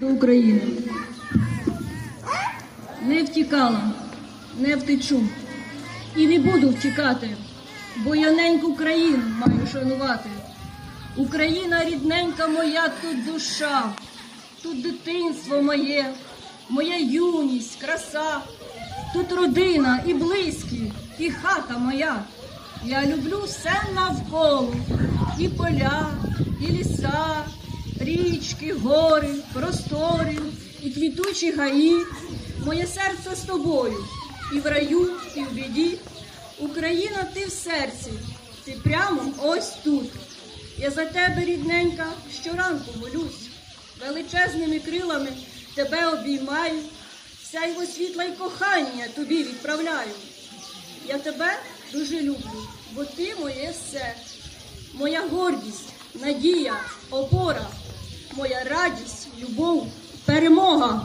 до України. Не втікала, не втечу. І не буду втікати, бо я неньку країну маю шанувати. Україна рідненька моя, тут душа, тут дитинство моє, моя юність, краса, тут родина і близькі, і хата моя. Я люблю все навколо, і поля, і ліса, річки, гори, простори, і квітучі гаї. Моє серце з тобою, і в раю, і в біді. Україна, ти в серці, ти прямо ось тут. Я за тебе, рідненька, щоранку молюсь, величезними крилами тебе обіймаю, сяйво світла й кохання тобі відправляю. Я тебе дуже люблю, бо ти моє все, моя гордість, надія, опора, моя радість, любов, перемога.